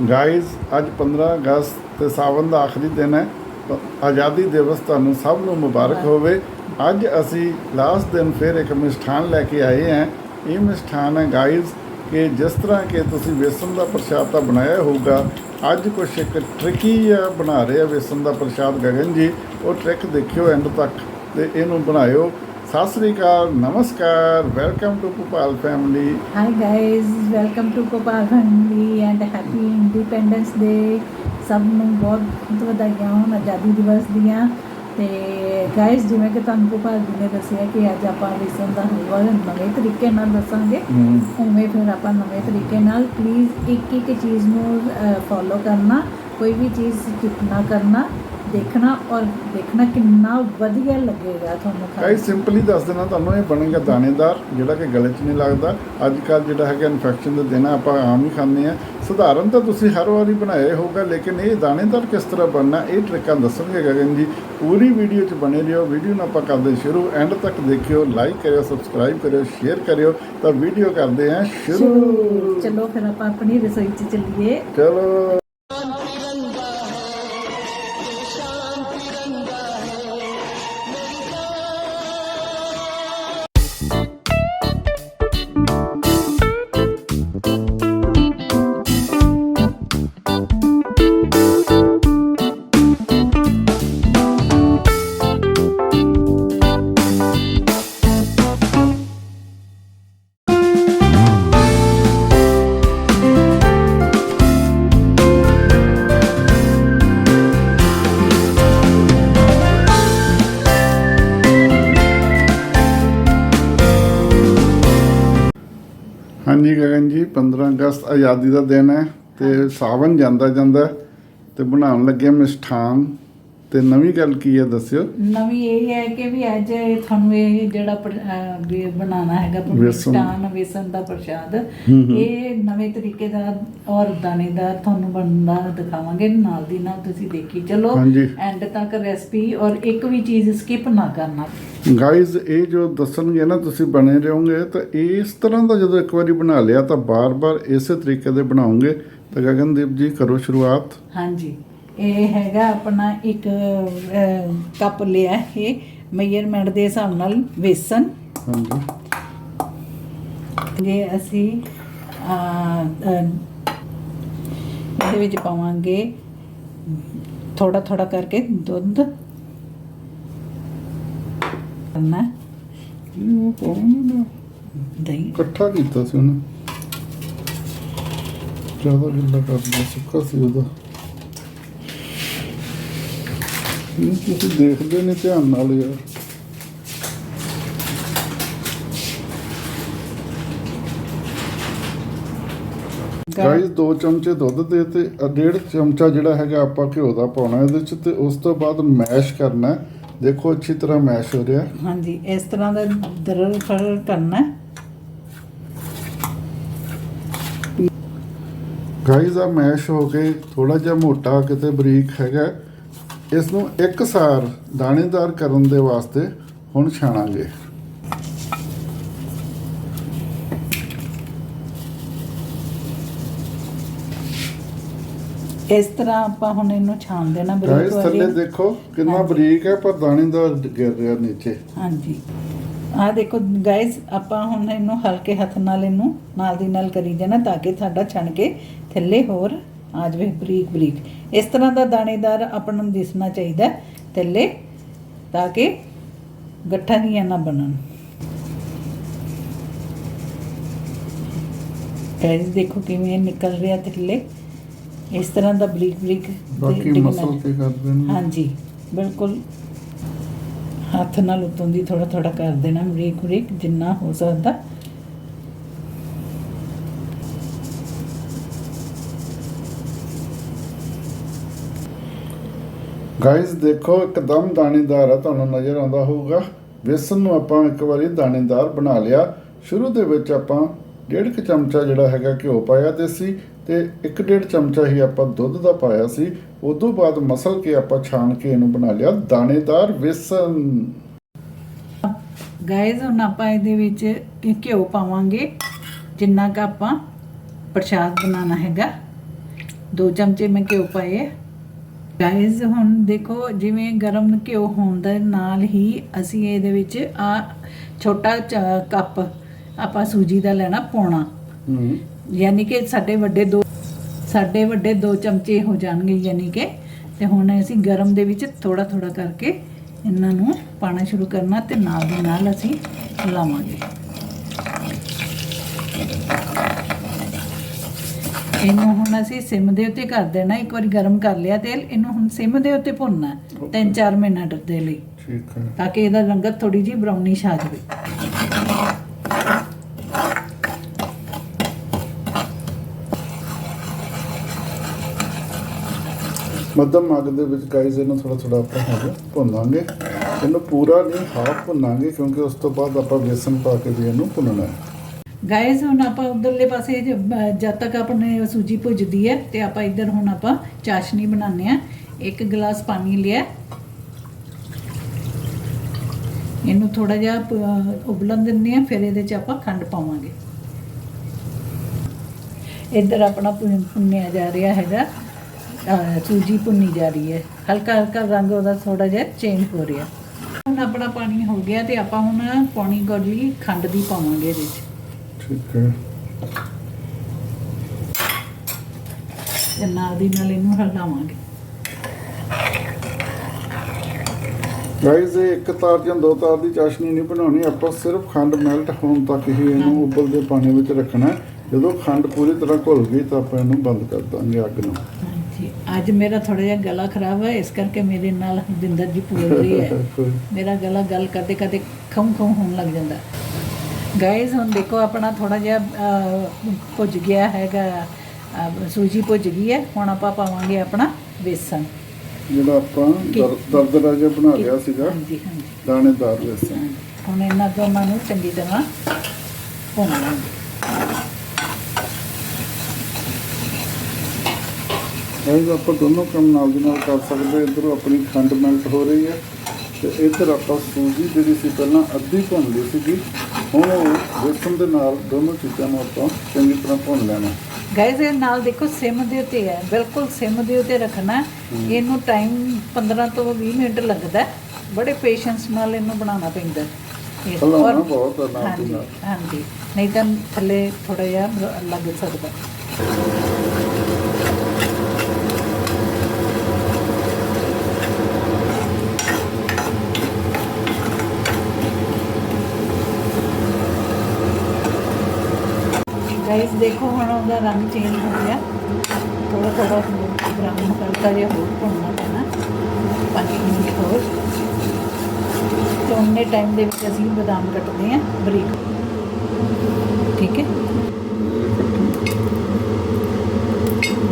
Guys ਅੱਜ 15 ਅਗਸਤ ਤੇ ਸਾਵਨ ਦਾ ਆਖਰੀ ਦਿਨ ਹੈ। ਆਜ਼ਾਦੀ ਦਿਵਸ ਤੁਹਾਨੂੰ ਸਭ ਨੂੰ ਮੁਬਾਰਕ ਹੋਵੇ। ਅੱਜ ਅਸੀਂ ਲਾਸਟ ਦਿਨ ਫਿਰ ਇੱਕ ਮਿਸ਼ਠਾਨ ਲੈ ਕੇ ਆਏ ਹਾਂ। ਇਹ ਮਿਸ਼ਠਾਨ ਹੈ ਗਾਇਜ਼ ਕਿ ਜਿਸ ਤਰ੍ਹਾਂ ਕਿ ਤੁਸੀਂ ਵੇਸਣ ਦਾ ਪ੍ਰਸ਼ਾਦ ਤਾਂ ਬਣਾਇਆ ਹੋਊਗਾ ਅੱਜ ਕੁਛ ਇੱਕ ਟ੍ਰਿਕੀ ਜਿਹਾ ਬਣਾ ਰਹੇ ਆ ਵੇਸਣ ਦਾ ਪ੍ਰਸ਼ਾਦ ਗਗਨ ਜੀ। ਉਹ ਟ੍ਰਿਕ ਦੇਖਿਓ ਐਂਡ ਤੱਕ ਤੇ ਇਹਨੂੰ ਬਣਾਇਓ। ਸਤਿ ਸ੍ਰੀ ਅਕਾਲ ਨਮਸਕਾਰ welcome to Bhopal family Hi guys, welcome to Gopal Family and happy Independence Day ਸਭ ਨੂੰ ਬਹੁਤ ਬਹੁਤ ਵਧਾਈਆਂ ਹੋਣ ਆਜ਼ਾਦੀ ਦਿਵਸ ਦੀਆਂ। ਤੇ ਗਾਇਸ ਜਿਵੇਂ ਕਿ ਤੁਹਾਨੂੰ ਗੋਪਾਲ ਜੀ ਨੇ ਦੱਸਿਆ ਕਿ ਅੱਜ ਆਪਾਂ ਵੇਸਣ ਦਾ ਹਲਵਾ ਨਵੇਂ ਤਰੀਕੇ ਨਾਲ ਦੱਸਾਂਗੇ। ਉਵੇਂ ਫਿਰ ਆਪਾਂ ਨਵੇਂ ਤਰੀਕੇ ਨਾਲ ਪਲੀਜ਼ ਇੱਕ ਇੱਕ ਚੀਜ਼ ਨੂੰ ਫੋਲੋ ਕਰਨਾ ਕੋਈ ਵੀ ਚੀਜ਼ ਸਕਿਪ ਨਾ ਕਰਨਾ। ਦੇਖਣਾ ਔਰ ਦੇਖਣਾ ਕਿੰਨਾ ਵਧੀਆ ਲੱਗੇਗਾ ਤੁਹਾਨੂੰ ਖਾ ਕਈ ਸਿੰਪਲੀ ਦੱਸ ਦੇਣਾ ਤੁਹਾਨੂੰ ਇਹ ਬਣੇਗਾ ਦਾਣੇਦਾਰ ਜਿਹੜਾ ਕਿ ਗਲੇ 'ਚ ਨਹੀਂ ਲੱਗਦਾ। ਅੱਜ ਕੱਲ ਜਿਹੜਾ ਹੈਗਾ ਇਨਫੈਕਸ਼ਨ ਦੇ ਆ, ਆਪਾਂ ਆਮ ਹੀ ਖਾਂਦੇ ਆ ਸਧਾਰਨ ਤਾਂ ਤੁਸੀਂ ਹਰ ਵਾਰੀ ਬਣਾਇਆ ਹੋਊਗਾ ਲੇਕਿਨ ਇਹ ਦਾਣੇਦਾਰ ਕਿਸ ਤਰ੍ਹਾਂ ਬਣਨਾ ਇਹ ਟ੍ਰਿਕਾਂ ਦੱਸਣਗੇ ਗਗਨ ਜੀ। ਪੂਰੀ ਵੀਡੀਓ 'ਚ ਬਣੇ ਰਹੋ ਵੀਡੀਓ ਨੂੰ ਆਪਾਂ ਕਰਦੇ ਸ਼ੁਰੂ। ਐਂਡ ਤੱਕ ਦੇਖਿਓ ਲਾਈਕ ਕਰਿਓ ਸਬਸਕ੍ਰਾਈਬ ਕਰਿਓ ਸ਼ੇਅਰ ਕਰਿਓ। ਤਾਂ ਵੀਡੀਓ ਕਰਦੇ ਆ ਸ਼ੁਰੂ। ਚਲੋ ਫਿਰ ਆਪਾਂ ਆਪਣੀ ਰਸੋਈ 'ਚ ਚੱਲੀਏ। ਚਲੋ। ਹਾਂਜੀ ਗਗਨ ਜੀ 15 ਅਗਸਤ ਆਜ਼ਾਦੀ ਦਾ ਦਿਨ ਹੈ ਤੇ ਸਾਵਨ ਜਾਂਦਾ ਜਾਂਦਾ ਤੇ ਬਣਾਉਣ ਲੱਗੇ ਮਿਸ਼ਠਾਨ ਤੇ ਨਵੀਂ ਗੱਲ ਕੀ ਹੈ ਦੱਸਿਓ ਨਵੀਂ ਇਹ ਹੈ ਕਿ ਵੀ ਅੱਜ ਤੁਹਾਨੂੰ ਇਹ ਜਿਹੜਾ ਬਣਾਉਣਾ ਹੈਗਾ। ਪਰਮਿਸ਼ਟਾਨ ਵੇਸਣ ਦਾ ਪ੍ਰਸ਼ਾਦ। ਇਹ ਨਵੇਂ ਤਰੀਕੇ ਦਾ ਔਰ ਦਾਣੇਦਾਰ ਤੁਹਾਨੂੰ ਬਣਦਾ ਦਿਖਾਵਾਂਗੇ ਨਾਲ ਦੀ ਨਾਲ ਤੁਸੀਂ ਦੇਖੀ ਚਲੋ। ਐਂਡ ਤੱਕ ਰੈਸਪੀ ਔਰ ਇੱਕ ਵੀ ਚੀਜ਼ ਸਕਿਪ ਨਾ ਕਰਨਾ ਗਾਇਜ਼ ਇਹ ਜੋ ਦੱਸਣਗੇ ਨਾ ਤੁਸੀਂ ਬਣੇ ਰਹੋਗੇ ਤਾਂ ਇਸ ਤਰ੍ਹਾਂ ਦਾ ਜਦੋਂ ਇੱਕ ਵਾਰੀ ਬਣਾ ਲਿਆ ਤਾਂ ਬਾਰ-ਬਾਰ ਇਸੇ ਤਰੀਕੇ ਦੇ ਬਣਾਉਂਗੇ ਤਾਂ ਗਗਨਦੀਪ ਜੀ ਕਰੋ ਸ਼ੁਰੂਆਤ। ਹਾਂਜੀ। ਇਹ ਹੈਗਾ ਆਪਣਾ ਇੱਕ ਕੱਪ ਲਿਆ ਇਹ ਮੇਜਰਮੈਂਟ ਦੇ ਹਿਸਾਬ ਨਾਲ ਵੇਸਣ। ਹਾਂਜੀ। ਜੇ ਅਸੀਂ ਇਹਦੇ ਵਿੱਚ ਪਾਵਾਂਗੇ ਥੋੜਾ ਥੋੜਾ ਕਰਕੇ ਦੁੱਧ। ਕਰਨਾ। ਇਹ ਪਾਉਂਗੇ ਦਹੀਂ। ਇਕੱਠਾ ਕੀਤਾ ਸੀ ਉਹਨੇ। ਜ਼ਿਆਦਾ ਗਿੱਲਾ ਕਰ ਦਿਆ ਸੁੱਕਾ ਸੀ ਉਹਦਾ। ਇਹ ਤੁਸੀਂ ਦੇਖਦੇ ਨਹੀਂ ਧਿਆਨ ਨਾਲ ਯਾਰ। ਗਾਈਸ ਦੋ ਚਮਚੇ ਦੁੱਧ ਦੇ ਤੇ ਡੇਢ ਚਮਚਾ ਜਿਹੜਾ ਹੈਗਾ ਆਪਾਂ ਘਿਓ ਦਾ ਪਾਉਣਾ ਇਹਦੇ ਚ ਤੇ ਉਸ ਤੋਂ ਬਾਅਦ ਮੈਸ਼ ਕਰਨਾ। ਦੇਖੋ ਅੱਛੀ ਤਰ੍ਹਾਂ ਮੈਸ਼ ਹੋ ਰਿਹਾ। ਹਾਂਜੀ ਇਸ ਤਰ੍ਹਾਂ ਦਾ ਦਰਲ ਫਰਲ ਕਰਨਾ। ਹੈ। ਗਾਈਸ ਆ ਮੈਸ਼ ਹੋ ਕੇ ਥੋੜਾ ਜਿਹਾ ਮੋਟਾ ਕਿਤੇ ਬਰੀਕ ਹੈਗਾ। ਇਸ ਨੂੰ ਇੱਕ ਸਾਰ ਦਾਣੇਦਾਰ ਕਰਨ ਦੇ ਵਾਸਤੇ ਹੁਣ ਛਾਣਾਂਗੇ। ਇਸ ਤਰ੍ਹਾਂ ਆਪਾਂ ਹੁਣ ਇਹਨੂੰ ਛਾਣ ਦੇਣਾ ਗਾਈਸ ਬਰੀਕ ਥੱਲੇ ਵਾਲੀ। ਦੇਖੋ ਕਿੰਨਾ ਹਾਂਜੀ। ਬਰੀਕ ਹੈ ਪਰ ਦਾਣੇਦਾਰ ਗਿਰ ਰਿਹਾ ਨੀਚੇ। ਹਾਂਜੀ। ਆਹ ਦੇਖੋ ਗਾਇਸ ਆਪਾਂ ਹੁਣ ਇਹਨੂੰ ਹਲਕੇ ਹੱਥ ਨਾਲ ਇਹਨੂੰ ਨਾਲ ਦੀ ਨਾਲ ਕਰੀ ਜਾਣਾ ਤਾਂ ਕਿ ਸਾਡਾ ਛਣ ਕੇ ਥੱਲੇ ਹੋਰ ਆ ਜਾਵੇ ਬਰੀਕ ਬਰੀਕ। ਇਸ ਤਰ੍ਹਾਂ ਦਾ ਦਾਣੇਦਾਰ ਆਪਾਂ ਨੂੰ ਦਿਸਣਾ ਚਾਹੀਦਾ ਹੈ ਥੱਲੇ ਤਾਂ ਕਿ ਗੱਠਾ ਨਹੀਂ ਨਾ ਬਣਨ। ਗਾਇਸ ਦੇਖੋ ਕਿਵੇਂ ਇਹ ਨਿਕਲ ਰਿਹਾ ਥੱਲੇ। ਇਸ ਤਰ੍ਹਾਂ ਦਾ ਬਰੀਕ ਬਰੀਕ ਬਾਕੀ ਮਸਲ ਕੇ ਕਰ ਦੇਣਾ। ਹਾਂਜੀ ਬਿਲਕੁਲ। ਹੱਥ ਨਾਲ ਉਤੋਂ ਦੀ ਥੋੜਾ ਥੋੜਾ ਕਰ ਦੇਣਾ ਬਰੀਕ ਬਰੀਕ ਜਿੰਨਾ ਹੋ ਸਕਦਾ। ਗਾਈਸ ਦੇਖੋ ਇੱਕਦਮ ਦਾਣੇਦਾਰ ਆ ਤੁਹਾਨੂੰ ਨਜ਼ਰ ਆਉਂਦਾ ਹੋਊਗਾ। ਵੇਸਣ ਨੂੰ ਆਪਾਂ ਇੱਕ ਵਾਰੀ ਦਾਣੇਦਾਰ ਬਣਾ ਲਿਆ। ਸ਼ੁਰੂ ਦੇ ਵਿੱਚ ਆਪਾਂ ਡੇਢ ਕੁ ਚਮਚਾ ਜਿਹੜਾ ਹੈਗਾ ਘਿਓ ਪਾਇਆ ਦੇਸੀ ਤੇ ਇੱਕ ਡੇਢ ਚਮਚਾ ਹੀ ਆਪਾਂ ਦੁੱਧ ਦਾ ਪਾਇਆ ਸੀ। ਉਦੋਂ ਬਾਅਦ ਮਸਲ ਕੇ ਆਪਾਂ ਛਾਣ ਕੇ ਇਹਨੂੰ ਬਣਾ ਲਿਆ ਦਾਣੇਦਾਰ ਵੇਸਣ। ਗਾਇਜ਼ ਹੁਣ ਆਪਾਂ ਇਹਦੇ ਵਿੱਚ ਘਿਓ ਪਾਵਾਂਗੇ। ਜਿੰਨਾ ਕ ਆਪਾਂ ਪ੍ਰਸ਼ਾਦ ਬਣਾਉਣਾ ਹੈਗਾ। ਦੋ ਚਮਚੇ ਮੈਂ ਘਿਓ ਪਾਏ। ਗਾਇਜ਼ ਹੁਣ ਦੇਖੋ ਜਿਵੇਂ ਗਰਮ ਘਿਓ ਹੋਣ ਦੇ ਨਾਲ ਹੀ ਅਸੀਂ ਇਹਦੇ ਵਿੱਚ ਆ ਛੋਟਾ ਕੱਪ ਆਪਾਂ ਸੂਜੀ ਦਾ ਲੈਣਾ ਹੂੰ। ਯਾਨੀ ਕਿ ਸਾਡੇ ਵੱਡੇ ਦੋ ਸਾਡੇ ਵੱਡੇ ਦੋ ਚਮਚੇ ਹੋ ਜਾਣਗੇ ਯਾਨੀ ਕਿ। ਤੇ ਹੁਣ ਅਸੀਂ ਗਰਮ ਦੇ ਵਿੱਚ ਥੋੜਾ ਥੋੜਾ ਕਰਕੇ ਇਹਨਾਂ ਨੂੰ ਪਾਣਾ ਸ਼ੁਰੂ ਕਰਨਾ ਤੇ ਨਾਲ ਦੀ ਨਾਲ ਅਸੀਂ ਲਾਵਾਂਗੇ। ਇਹਨੂੰ ਹੁਣ ਅਸੀਂ ਸਿਮ ਦੇ ਉੱਤੇ ਕਰ ਦੇਣਾ ਇੱਕ ਵਾਰੀ ਗਰਮ ਕਰ ਲਿਆ ਤੇਲ ਇਹਨੂੰ ਹੁਣ ਸਿਮ ਦੇ ਉੱਤੇ ਭੁੰਨਣਾ Okay. 3-4 ਮਿੰਟ ਦੇ ਲਈ। ਠੀਕ ਹੈ। ਤਾਂ ਕਿ ਇਹਦਾ ਰੰਗਤ ਥੋੜੀ ਜਿਹੀ ਬਰਾਊਨਿਸ਼ ਆ ਜਾਵੇ। ਮੱਧਮ ਅੱਗ ਦੇ ਵਿੱਚ ਗਾਈਜ਼ ਇਹਨੂੰ ਥੋੜਾ ਥੋੜਾ ਆਪਾਂ ਹੈਗਾ ਭੁੰਨਾਂਗੇ। ਇਹਨੂੰ ਪੂਰਾ ਨਹੀਂ ਹਾਫ ਭੁੰਨਾਂਗੇ ਕਿਉਂਕਿ ਉਸ ਤੋਂ ਬਾਅਦ ਆਪਾਂ ਬੇਸਨ ਪਾ ਕੇ ਵੀ ਇਹਨੂੰ ਭੁੰਨਣਾ ਹੈ। ਗਾਇਜ਼ ਹੁਣ ਆਪਾਂ ਉਧਰਲੇ ਪਾਸੇ ਜਦ ਤੱਕ ਆਪਣੇ ਸੂਜੀ ਭੁੱਜਦੀ ਹੈ ਤੇ ਆਪਾਂ ਇੱਧਰ ਹੁਣ ਆਪਾਂ ਚਾਸ਼ਨੀ ਬਣਾਉਂਦੇ ਆ ਇੱਕ ਗਲਾਸ ਪਾਣੀ ਲਿਆ। ਇਹਨੂੰ ਥੋੜਾ ਜਿਹਾ ਉਬਲਣ ਦਿੰਦੇ ਆ ਫਿਰ ਇਹਦੇ ਚ ਆਪਾਂ ਖੰਡ ਪਾਵਾਂਗੇ। ਇੱਧਰ ਆਪਣਾ ਭੁੰਨ- ਭੁੰਨਿਆ ਜਾ ਰਿਹਾ ਹੈਗਾ। ਸੂਜੀ ਭੁੰਨੀ ਜਾ ਰਹੀ ਹੈ। ਹਲਕਾ ਹਲਕਾ ਰੰਗ ਉਹਦਾ ਥੋੜਾ ਜਿਹਾ ਚੇਂਜ ਹੋ ਰਿਹਾ। ਹੁਣ ਆਪਣਾ ਪਾਣੀ ਹੋ ਗਿਆ ਤੇ ਆਪਾਂ ਹੁਣ ਪੌਣੀ ਗੋਲੀ ਖੰਡ ਦੀ ਪਾਵਾਂਗੇ ਇਹਦੇ 'ਚ ਠੀਕ ਹੈ। ਤੇ ਨਾਲ ਦੀ ਨਾਲ ਇਹਨੂੰ ਹਲਾਵਾਂਗੇ। ਗਾਈਜ਼ ਇਹ ਇੱਕ ਤਾਰ ਜਾਂ ਦੋ ਤਾਰ ਦੀ ਚਾਸ਼ਨੀ ਨਹੀਂ ਬਣਾਉਣੀ। ਆਪਾਂ ਸਿਰਫ ਖੰਡ ਮੈਲਟ ਹੋਣ ਤੱਕ ਹੀ ਇਹਨੂੰ ਉਬਲਦੇ ਪਾਣੀ ਵਿੱਚ ਰੱਖਣਾ। ਜਦੋਂ ਖੰਡ ਪੂਰੀ ਤਰ੍ਹਾਂ ਘੁਲ ਗਈ ਤਾਂ ਆਪਾਂ ਇਹਨੂੰ ਬੰਦ ਕਰ ਦਾਂਗੇ ਅੱਗ ਨੂੰ ਅੱਜ ਮੇਰਾ ਥੋੜਾ ਜਿਹਾ ਗਲਾ ਖਰਾਬ ਹੈ ਇਸ ਕਰਕੇ ਮੇਰੇ ਨਾਲ ਹਰਜਿੰਦਰ ਜੀ ਬੋਲ ਰਹੀ ਹੈ। ਮੇਰਾ ਗਲਾ ਗੱਲ ਕਰਦੇ ਕਰਦੇ ਖਮ ਖਮ ਹੋਣ ਲੱਗ ਜਾਂਦਾ। ਗਾਇਜ਼ ਹੁਣ ਦੇਖੋ ਆਪਣਾ ਥੋੜਾ ਜਿਹਾ ਭੁੱਜ ਗਿਆ ਹੈਗਾ ਸੂਜੀ ਭੁੱਜ ਗਈ ਹੈ। ਹੁਣ ਆਪਾਂ ਪਾਵਾਂਗੇ ਆਪਣਾ ਬੇਸਨ। ਜਿਹੜਾ ਆਪਾਂ ਦਰ- ਦਰਦਰਾ ਜਿਹਾ ਬਣਾ ਲਿਆ ਸੀਗਾ ਹਾਂਜੀ ਹਾਂਜੀ। ਦਾਣੇਦਾਰ ਹਾਂਜੀ। ਹੁਣ ਇਹਨਾਂ ਦੋਨਾਂ ਨੂੰ ਚੰਗੀ ਤਰ੍ਹਾਂ ਭੁੰਨ ਲਾਂਗੇ। ਗਾਈਜ਼ ਆਪਾਂ ਦੋਨੋਂ ਕੰਮ ਨਾਲ ਦੀ ਨਾਲ ਕਰ ਸਕਦੇ ਇੱਧਰੋਂ ਆਪਣੀ ਖੰਡ ਮੈਲਟ ਹੋ ਰਹੀ ਹੈ ਤੇ ਇੱਧਰ ਆਪਾਂ ਸੂਜੀ ਜਿਹੜੀ ਸੀ ਪਹਿਲਾਂ ਅੱਧੀ ਭੁੰਨ ਲਈ ਸੀਗੀ ਹੁਣ ਬੇਸਨ ਦੇ ਨਾਲ ਦੋਨੋਂ ਚੀਜ਼ਾਂ ਨੂੰ ਆਪਾਂ ਚੰਗੀ ਤਰ੍ਹਾਂ ਭੁੰਨ ਲੈਣਾ। ਗਾਇਜ਼ ਇਹ ਨਾਲ ਦੇਖੋ ਸਿਮ ਦੇ ਉੱਤੇ ਹੈ। ਬਿਲਕੁਲ ਸਿਮ ਦੇ ਉੱਤੇ ਰੱਖਣਾ। ਇਹਨੂੰ ਟਾਈਮ 15 ਤੋਂ 20 ਮਿੰਟ ਲੱਗਦਾ। ਬੜੇ ਪੇਸ਼ੈਂਸ ਨਾਲ ਇਹਨੂੰ ਬਣਾਉਣਾ ਪੈਂਦਾ। ਇਹ ਔਰ- ਬਹੁਤ ਹਾਂਜੀ ਨਹੀਂ ਤਾਂ ਥੱਲੇ ਥੋੜਾ ਜਿਹਾ ਲੱਗ ਸਕਦਾ ਗਾਇਸ ਦੇਖੋ ਹੁਣ ਉਹਦਾ ਰੰਗ ਚੇਂਜ ਹੋ ਗਿਆ। ਥੋੜਾ ਥੋੜਾ ਬਰਾਊਨ ਹਲਕਾ ਜਿਹਾ ਹੋਰ ਭੁੰਨਣਾ ਪੈਣਾ। ਪੰਜ ਮਿੰਟ ਹੋਰ ਤੇ ਉਹਨੇ ਟਾਈਮ ਦੇ ਵਿੱਚ ਅਸੀਂ ਬਦਾਮ ਕੱਟਦੇ ਹਾਂ, ਬਰੀਕ। ਠੀਕ ਹੈ?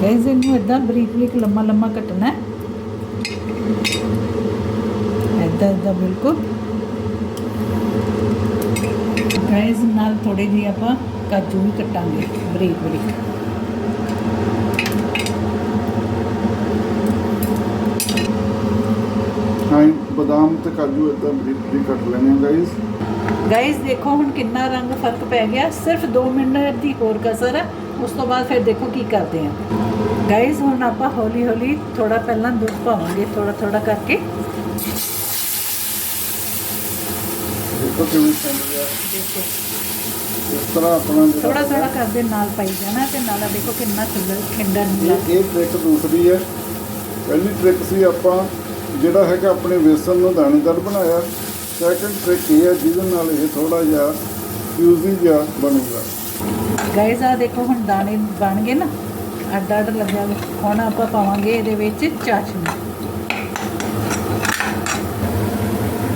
ਗਾਇਸ ਇਹਨੂੰ ਇਦਾਂ ਬਰੀਕ ਬਰੀਕ ਲੰਮਾ ਲੰਮਾ ਕੱਟਣਾ ਹੈ। ਇਦਾਂ ਇਦਾਂ ਬਿਲਕੁਲ। ਗਾਇਸ ਨਾਲ ਥੋੜੇ ਜਿਹੀ ਆਪਾਂ ਕਾਜੂ ਵੀ ਕੱਟਾਂਗੇ ਬਰੀਕ ਬਰੀਕ। ਹਾਂ ਬਦਾਮ ਤੇ ਕਾਜੂ ਇਦਾਂ ਬਰੀਕ ਬਰੀਕ ਕੱਟ ਲੈਣੇ ਆ ਗਾਈਜ਼ ਗਾਇਸ ਦੇਖੋ ਹੁਣ ਕਿੰਨਾ ਰੰਗ ਫ਼ਰਕ ਪੈ ਗਿਆ। ਸਿਰਫ 2 ਮਿੰਟ ਦੀ ਹੋਰ ਕਸਰ ਹੈ। ਉਸ ਤੋਂ ਬਾਅਦ ਫਿਰ ਦੇਖੋ ਕੀ ਕਰਦੇ ਹਾਂ। ਗਾਇਸ ਹੁਣ ਆਪਾਂ ਹੌਲੀ ਹੌਲੀ ਥੋੜਾ ਪਹਿਲਾਂ ਦੁੱਧ ਪਾਵਾਂਗੇ ਥੋੜਾ ਥੋੜਾ ਕਰਕੇ। ਦੇਖੋ ਕਿਵੇਂ ਚੱਲ ਰਿਹਾ। ਦੇਖੋ। ਇਸ ਤਰ੍ਹਾਂ ਆਪਣਾ ਜਿਹੜਾ ਥੋੜਾ ਥੋੜਾ ਕਰਦੇ ਨਾਲ ਪਾਈ ਜਾਣਾ ਤੇ ਨਾਲ ਦੇਖੋ ਕਿੰਨਾ ਖਿੰਡਰ ਖਿੰਡਰ ਨਿਕਲਾ ਇਹ ਇਹ ਟ੍ਰਿਕ ਦੂਸਰੀ ਹੈ। ਪਹਿਲੀ ਟ੍ਰਿਕ ਸੀ ਆਪਾਂ ਜਿਹੜਾ ਹੈਗਾ ਆਪਣੇ ਵੇਸਣ ਨੂੰ ਦਾਣੇਦਾਰ ਬਣਾਇਆ। ਸੈਕੰਡ ਟ੍ਰਿਕ ਇਹ ਹੈ ਜਿਹਦੇ ਨਾਲ ਇਹ ਥੋੜਾ ਜਿਹਾ ਫਿਊਜ਼ੀ ਜਿਹਾ ਬਣੂਗਾ। ਗਾਇਸ ਆ ਦੇਖੋ ਹੁਣ ਦਾਣੇ ਬਣ ਗਏ ਨਾ। ਅੱਡ ਅੱਡ ਲੱਗਿਆ ਵਾ। ਹੁਣ ਆਪਾਂ ਪਾਵਾਂਗੇ ਇਹਦੇ ਵਿੱਚ ਚਾਸ਼ਨੀ।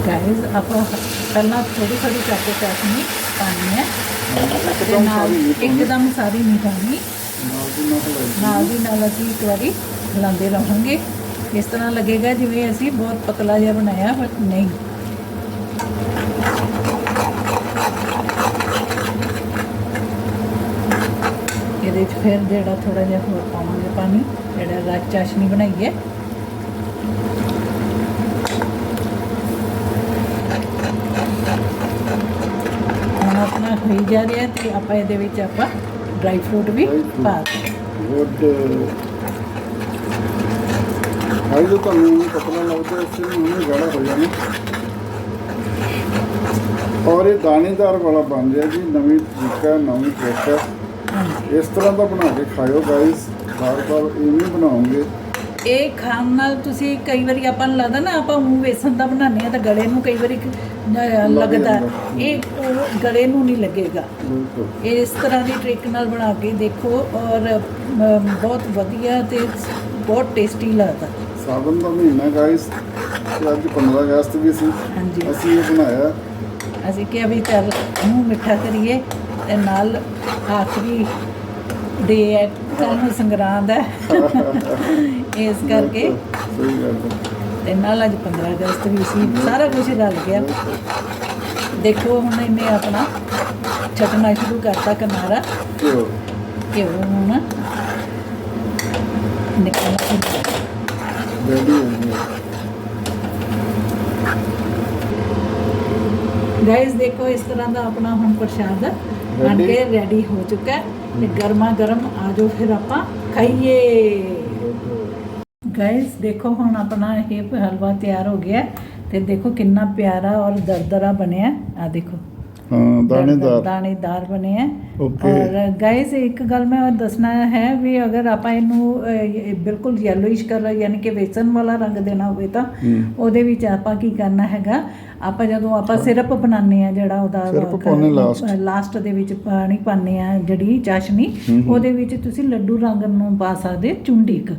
ਗਾਇਸ ਆਪਾਂ ਪਹਿਲਾਂ ਥੋੜੀ ਥੋੜੀ ਕਰਕੇ ਚਾਸ਼ਨੀ ਤੇ ਨਾਲ। ਇੱਕਦਮ ਸਾਰੀ ਨਹੀਂ ਨਾਲ ਦੀ ਨਾਲ ਅਸੀਂ ਇੱਕ ਵਾਰੀ ਹਿਲਾਉਂਦੇ ਰਹਾਂਗੇ। ਇਸ ਤਰ੍ਹਾਂ ਲੱਗੇਗਾ ਜਿਵੇਂ ਅਸੀਂ ਬਹੁਤ ਪਤਲਾ ਜਿਹਾ ਬਣਾਇਆ ਬਟ ਨਹੀਂ। ਇਹਦੇ 'ਚ ਫਿਰ ਜਿਹੜਾ ਥੋੜਾ ਜਿਹਾ ਹੋਰ ਪਾਵਾਂਗੇ ਪਾਣੀ ਜਿਹੜਾ ਰਾਜ ਚਾਸ਼ਨੀ ਬਣਾਈ ਹੈ ਹੁਣ ਆਪਣਾ ਹੋਈ ਜਾ ਰਿਹਾ ਤੇ ਆਪਾਂ ਇਹਦੇ ਵਿੱਚ ਆਪਾਂ ਡਰਾਈ ਫਰੂਟ ਵੀ. ਪਾ ਦਿੰਦੇ ਗੁੱਡ ਆਈ ਜੋ ਤੁਹਾਨੂੰ ਪਤਲਾ ਲੱਗਦਾ ਇਸ ਨੂੰ ਉਹਨੇ ਗਾੜਾ ਹੋ ਜਾਣਾ। ਔਰ ਇਹ ਦਾਣੇਦਾਰ ਵਾਲਾ ਬਣ ਰਿਹਾ ਜੀ ਨਵੀਂ ਤਰੀਕਾ ਨਵੀਂ ਹਾਂਜੀ। ਇਸ ਤਰ੍ਹਾਂ ਦਾ ਬਣਾ ਕੇ ਖਾਇਓ ਗਾਇਸ ਬਾਰ ਬਾਰ ਇਵੇਂ ਬਣਾਉਂਗੇ ਇਹ ਖਾਣ ਨਾਲ ਤੁਸੀਂ ਕਈ ਵਾਰੀ ਆਪਾਂ ਨੂੰ ਲੱਗਦਾ ਨਾ ਆਪਾਂ ਉਹ ਵੇਸਣ ਦਾ ਬਣਾਉਂਦੇ ਆ ਤਾਂ ਗਲੇ ਨੂੰ ਕਈ ਵਾਰੀ ਲੱਗਦਾ। ਇਹ ਉਹ ਗਲੇ ਨੂੰ ਨਹੀਂ ਲੱਗੇਗਾ। ਇਸ ਤਰ੍ਹਾਂ ਦੀ ਟ੍ਰਿਕ ਨਾਲ ਬਣਾ ਕੇ ਦੇਖੋ ਔਰ ਬਹੁਤ ਵਧੀਆ ਤੇ ਬਹੁਤ ਟੇਸਟੀ ਲੱਗਦਾ। ਸਾਵਨ ਦਾ ਮਹੀਨਾ ਗਾਇਸ ਅੱਜ 15 ਅਗਸਤ ਵੀ ਸੀ। ਹਾਂਜੀ। ਅਸੀਂ ਇਹ ਬਣਾਇਆ। ਅਸੀਂ ਕਿਹਾ ਵੀ ਚੱਲ ਮੂੰਹ ਮਿੱਠਾ ਕਰੀਏ ਤੇ ਨਾਲ ਆਖਰੀ ਡੇ ਹੈ ਕੱਲ੍ਹ ਨੂੰ ਸੰਗਰਾਂਦ ਹੈ। ਇਸ ਕਰਕੇ ਸਹੀ ਗੱਲ ਹੈ। ਤੇ ਨਾਲ ਅੱਜ 15 ਅਗਸਤ ਵੀ ਸੀ ਸਾਰਾ ਕੁਝ ਰਲ ਗਿਆ। ਦੇਖੋ ਹੁਣ ਇਹਨੇ ਆਪਣਾ ਛਟਣਾ ਸ਼ੁਰੂ ਕਰਤਾ ਕਿਨਾਰਾ। ਕਿਉਂ? ਘਿਓ ਹੁਣ ਗਿਆ ਗਾਇਸ ਦੇਖੋ ਇਸ ਤਰ੍ਹਾਂ ਦਾ ਆਪਣਾ ਹੁਣ ਪ੍ਰਸ਼ਾਦ ਬਣ? ਕੇ ਰੈਡੀ ਹੋ ਚੁੱਕਾ ਹੈ ਤੇ ਗਰਮਾ ਗਰਮ ਆ ਜਾਓ ਫਿਰ ਆਪਾਂ। ਖਾਈਏ। ਗਾਇਸ ਦੇਖੋ ਹੁਣ ਆਪਣਾ ਇਹ ਹਲਵਾ ਤਿਆਰ ਹੋ ਗਿਆ ਤੇ ਦੇਖੋ ਕਿੰਨਾ ਪਿਆਰਾ ਔਰ ਦਰਦਰਾ ਬਣਿਆ ਆ ਦੇਖੋ ਹਾਂ ਦਾਣੇਦਾਰ ਦਾਣੇਦਾਰ ਬਣੇ ਹੈ Okay. ਔਰ ਗਾਇਸ ਇੱਕ ਗੱਲ ਮੈਂ ਹੋਰ ਦੱਸਣਾ ਹੈ ਵੀ ਅਗਰ ਆਪਾਂ ਇਹਨੂੰ ਬਿਲਕੁਲ ਯੈਲੋਇਸ਼ ਕਲਰ ਯਾਨੀ ਕਿ ਵੇਸਣ ਵਾਲਾ ਰੰਗ ਦੇਣਾ ਹੋਵੇ ਤਾਂ। ਉਹਦੇ ਵਿੱਚ ਆਪਾਂ ਕੀ ਕਰਨਾ ਹੈਗਾ ਆਪਾਂ ਜਦੋਂ ਆਪਾਂ ਸਿਰਪ ਬਣਾਉਂਦੇ ਆ ਜਿਹੜਾ ਉਹਦਾ। ਲਾਸਟ ਦੇ ਵਿੱਚ ਪਾਣੀ ਪਾਉਂਦੇ ਆ ਜਿਹੜੀ ਚਾਸ਼ਨੀ ਉਹਦੇ ਵਿੱਚ ਤੁਸੀਂ ਲੱਡੂ ਰੰਗ ਨੂੰ ਪਾ ਸਕਦੇ ਚੁੰਡੀਕ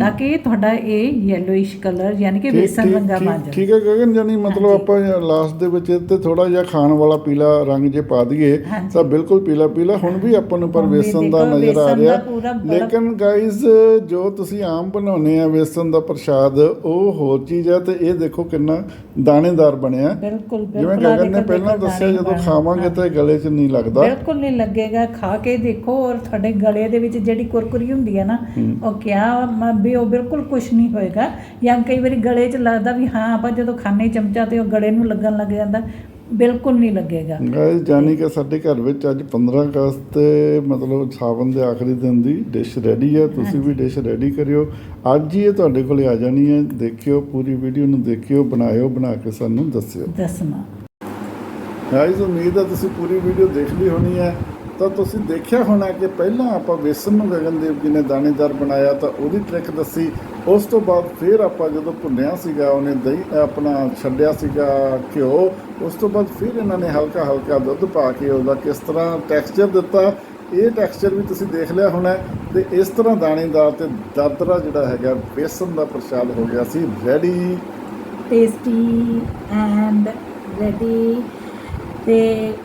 ਤਾਂ ਕਿ ਤੁਹਾਡਾ ਇਹ ਯੈਲੋਇਸ਼ ਕਲਰ ਯਾਨੀ ਕਿ ਠੀਕ- ਰੰਗਾ ਬਣ ਜਾਵੇ ਠੀਕ ਹੈ ਗਗਨ ਜਾਨੀ ਮਤਲਬ। ਆਪਾਂ ਲਾਸਟ ਦੇ ਵਿੱਚ ਤੇ ਥੋੜਾ ਜਿਹਾ ਖਾਣ ਵਾਲਾ ਪੀਲਾ ਰੰਗ ਜੇ ਪਾ ਦਈਏ। ਤਾਂ ਬਿਲਕੁਲ ਪੀਲਾ ਪੀਲਾ ਹੁਣ ਵੀ ਆਪਾਂ ਨੂੰ ਪਰ ਵੇਸਣ ਦਾ ਨਜ਼ਰ ਆ ਰਿਹਾ ਲੇਕਿਨ ਗਾਇਜ਼ ਜੋ ਤੁਸੀਂ ਆਮ ਬਣਾਉਨੇ ਆ ਵੇਸਣ ਦਾ ਪ੍ਰਸ਼ਾਦ ਉਹ ਹੋਰ ਚੀਜ਼ ਹੈ ਤੇ ਇਹ ਦੇਖੋ ਕਿੰਨਾ ਦਾਣੇਦਾਰ ਬਣਿਆ ਬਿਲਕੁਲ ਜਿਵੇਂ ਬਿਲਕੁਲ ਆਹ ਗਗਨ ਨੇ ਪਹਿਲਾਂ ਦੱਸਿਆ ਜਦੋਂ ਖਾਵਾਂਗੇ ਤਾਂ ਇਹ ਗਲੇ 'ਚ ਨਹੀਂ ਲੱਗਦਾ। ਬਿਲਕੁਲ ਨਹੀਂ ਲੱਗੇਗਾ ਖਾ ਕੇ ਦੇਖੋ ਔਰ ਤੁਹਾਡੇ ਗਲੇ ਦੇ ਵਿੱਚ ਜਿਹੜੀ ਕੁਰਕੁਰੀ ਹੁੰਦੀ ਹੈ ਨਾ ਉਹ ਕਿਆ ਮ- ਵੀ ਉਹ ਬਿਲਕੁਲ ਕੁਝ ਨਹੀਂ ਹੋਏਗਾ। ਜਾਂ ਕਈ ਵਾਰੀ ਗਲੇ 'ਚ ਲੱਗਦਾ ਵੀ ਹਾਂ ਆਪਾਂ ਜਦੋਂ ਖਾਣੇ ਚਮਚਾ ਤੇ ਉਹ ਗਲੇ ਨੂੰ ਲੱਗਣ ਲੱਗ ਜਾਂਦਾ। ਬਿਲਕੁਲ ਨਹੀਂ ਲੱਗੇਗਾ। ਗਾਇਜ਼ ਜਾਨੀ ਕਿ ਸਾਡੇ ਘਰ ਵਿੱਚ ਅੱਜ 15 ਅਗਸਤ ਤੇ ਮਤਲਬ ਸਾਵਨ ਦੇ ਆਖਰੀ ਦਿਨ ਦੀ ਡਿਸ਼ ਰੈਡੀ ਹੈ। ਤੁਸੀਂ ਵੀ ਡਿਸ਼ ਰੈਡੀ ਕਰਿਓ। ਅੱਜ ਹੀ ਇਹ ਤੁਹਾਡੇ ਕੋਲੇ ਆ ਜਾਣੀ ਹੈ। ਦੇਖਿਓ ਪੂਰੀ ਵੀਡੀਓ ਨੂੰ ਦੇਖਿਓ ਬਣਾਇਓ ਬਣਾ ਕੇ ਸਾਨੂੰ ਦੱਸਿਓ। ਦੱਸਣਾ ਗਾਇਜ਼ ਉਮੀਦ ਹੈ ਤੁਸੀਂ ਪੂਰੀ ਵੀਡੀਓ ਦੇਖ ਲਈ ਹੋਣੀ ਹੈ। ਤਾਂ ਤੁਸੀਂ ਦੇਖਿਆ ਹੋਣਾ ਕਿ ਪਹਿਲਾਂ ਆਪਾਂ ਵੇਸਣ ਨੂੰ ਗਗਨਦੇਵ ਜੀ ਨੇ ਦਾਣੇਦਾਰ ਬਣਾਇਆ ਤਾਂ ਉਹਦੀ ਟ੍ਰਿਕ ਦੱਸੀ। ਉਸ ਤੋਂ ਬਾਅਦ ਫਿਰ ਆਪਾਂ ਜਦੋਂ ਭੁੰਨਿਆ ਸੀਗਾ, ਉਹਨੇ ਦਹੀਂ ਆਪਣਾ ਛੱਡਿਆ ਸੀਗਾ ਘਿਓ, ਉਸ ਤੋਂ ਬਾਅਦ ਫਿਰ ਇਹਨਾਂ ਨੇ ਹਲਕਾ ਹਲਕਾ ਦੁੱਧ ਪਾ ਕੇ ਉਹਦਾ ਕਿਸ ਤਰ੍ਹਾਂ ਟੈਕਸਚਰ ਦਿੱਤਾ, ਇਹ ਟੈਕਸਚਰ ਵੀ ਤੁਸੀਂ ਦੇਖ ਲਿਆ ਹੋਣਾ ਤੇ ਇਸ ਤਰ੍ਹਾਂ ਦਾਣੇਦਾਰ ਤੇ ਦਰਦਰਾ ਜਿਹੜਾ ਹੈਗਾ ਬੇਸਨ ਦਾ ਪ੍ਰਸ਼ਾਦ ਹੋ ਗਿਆ ਸੀ। ਰੈਡੀ ਟੇਸਟੀ ਐਂਡ ਰੈਡੀ ਤੇ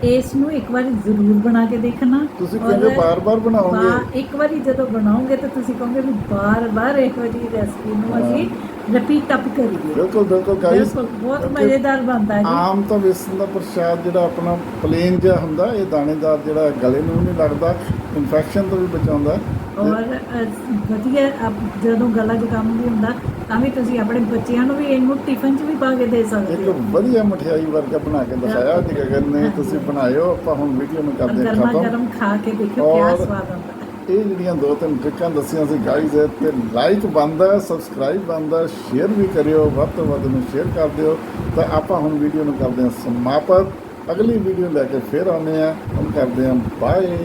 ਇਸ ਨੂੰ ਇੱਕ ਵਾਰੀ ਜ਼ਰੂਰ ਬਣਾ ਕੇ ਦੇਖਣਾ। ਤੁਸੀਂ ਕਹਿੰਦੇ ਬਾਰ-ਬਾਰ ਬਣਾਓਗੇ? ਬਾ- ਇੱਕ ਵਾਰੀ ਜਦੋਂ ਬਣਾਓਗੇ ਤਾਂ ਤੁਸੀਂ ਕਹੋਗੇ ਵੀ ਬਾਰ-ਬਾਰ ਇਹੋ ਜਿਹੀ ਰੈਸਪੀ ਨੂੰ ਅਸੀਂ ਰਿਪੀਟ ਅਪ ਕਰੀਏ। ਬਿਲਕੁਲ ਬਿਲਕੁਲ ਗਾਇਜ਼ ਬਿਲਕੁਲ ਬਹੁਤ ਮਜ਼ੇਦਾਰ ਬਣਦਾ ਹੈ ਜੀ ਆਮ ਤਾਂ ਵੇਸਣ ਦਾ ਪ੍ਰਸ਼ਾਦ ਜਿਹੜਾ ਆਪਣਾ ਪਲੇਨ ਜਿਹਾ ਹੁੰਦਾ ਇਹ ਦਾਣੇਦਾਰ ਜਿਹੜਾ ਗਲੇ ਨੂੰ ਨਹੀਂ ਲੱਗਦਾ ਇਨਫੈਕਸ਼ਨ ਤੋਂ ਵੀ ਬਚਾਉਂਦਾ। ਔਰ ਅ, ਵਧੀਆ ਆਪ- ਜਦੋਂ ਗਲਾ ਜ਼ੁਕਾਮ ਵੀ ਹੁੰਦਾ ਤਾਂ ਵੀ ਤੁਸੀਂ ਆਪਣੇ ਬੱਚਿਆਂ ਨੂੰ ਵੀ ਇਹਨੂੰ ਟਿਫਨ 'ਚ ਵੀ ਪਾ ਕੇ ਦੇ ਸਕਦੇ ਇੱਕ ਹੋ। ਵਧੀਆ ਮਠਿਆਈ ਵਰਗਾ ਬਣਾ ਕੇ ਦਿਖਾਇਆ ਜੀ ਗਗਨ ਨੇ ਤੁਸੀਂ ਬਣਾਇਓ ਆਪਾਂ ਹੁਣ ਵੀਡੀਓ ਨੂੰ ਕਰਦੇ ਹਾਂ ਗਰਮਾ ਖਤਮ ਗਰਮ ਖਾ ਕੇ ਦੇਖਿਓ ਕਿਆ ਔਰ ਸਵਾਦ ਆਉਂਦਾ। ਇਹ ਜਿਹੜੀਆਂ ਦੋ ਤਿੰਨ ਟ੍ਰਿਕਾਂ ਦੱਸੀਆਂ ਸੀ ਗਾਈਜ਼ ਤੇ ਲਾਈਕ ਬੰਦਾ ਸਬਸਕ੍ਰਾਈਬ ਬੰਦਾ ਸ਼ੇਅਰ ਵੀ ਕਰਿਓ, ਵੱਧ ਤੋਂ ਵੱਧ ਨੂੰ ਸ਼ੇਅਰ ਕਰ ਦਿਓ। ਤਾਂ ਆਪਾਂ ਹੁਣ ਵੀਡੀਓ ਨੂੰ ਕਰਦੇ ਹਾਂ ਸਮਾਪਤ। ਅਗਲੀ ਵੀਡੀਓ ਲੈ ਕੇ ਫਿਰ ਆਉਂਦੇ ਹਾਂ। ਹੁਣ ਕਰਦੇ ਹਾਂ ਬਾਏ